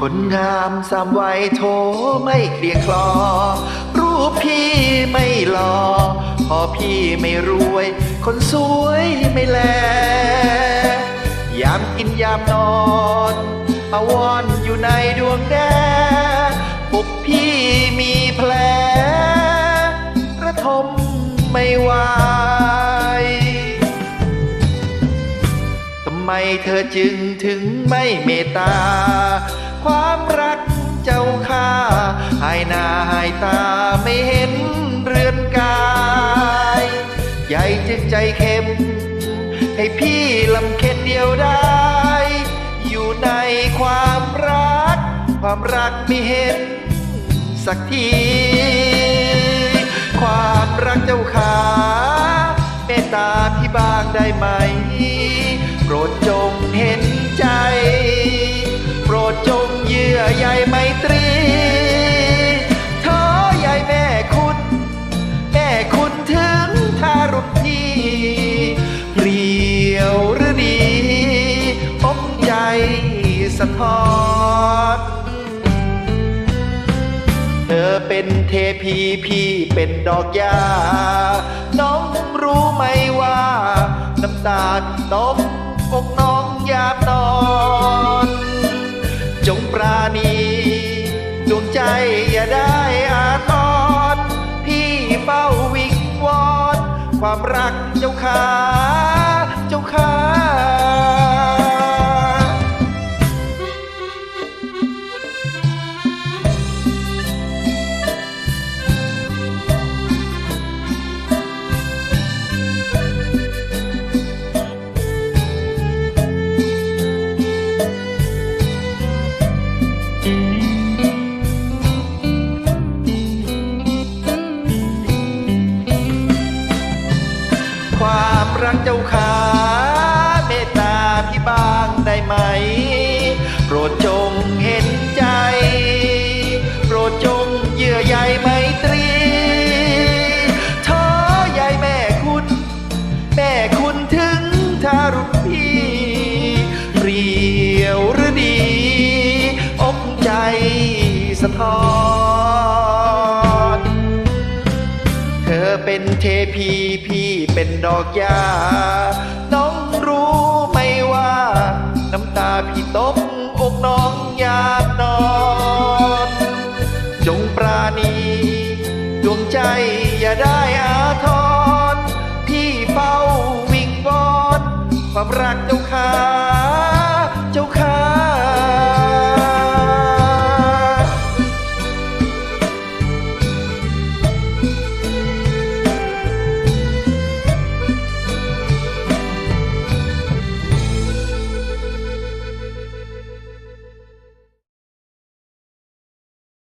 คนงามสามวัยโทไม่เกลียคลอ รูปพี่ไม่หลอพอพี่ไม่รวย คนสวยไม่แล ยามกินยามนอนอาวรณ์อยู่ในดวงแดปุกพี่มีแผลระทมไม่ไหวทำไมเธอจึงถึงไม่เมตตา ความรักเจ้าค่าหายหน้าหายตาไม่เห็นเรือนกายใหญ่จึงใจเข้ม ให้พี่ลำเค็นเดียวได้ อยู่ในความรัก ความรักไม่เห็นสักที ความรักเจ้าขาเมตตาพี่บางได้ไหม โปรดจงเห็นใจ สะท้อนเธอเป็นเทพีพี่เป็นดอกยา น้องรู้ไหมว่า น้ำตาตกอกน้องยามนอน จงปราณีดวงใจอย่าได้อาทรพี่เฝ้าวิงวอน ความรักเจ้าขาเจ้าขา รักเจ้าขาเมตตาพี่บางได้ไหม โปรดจงเห็นใจ โปรดจงเยื่อใยไมตรีเธอใยแม่คุณ แม่คุณถึงทารุณพี่เปรียวหรือดีอกใจสะท้อน เป็นเทพีพี่เป็นดอกยาน้องรู้ไหมว่า น้ำตาพี่ตก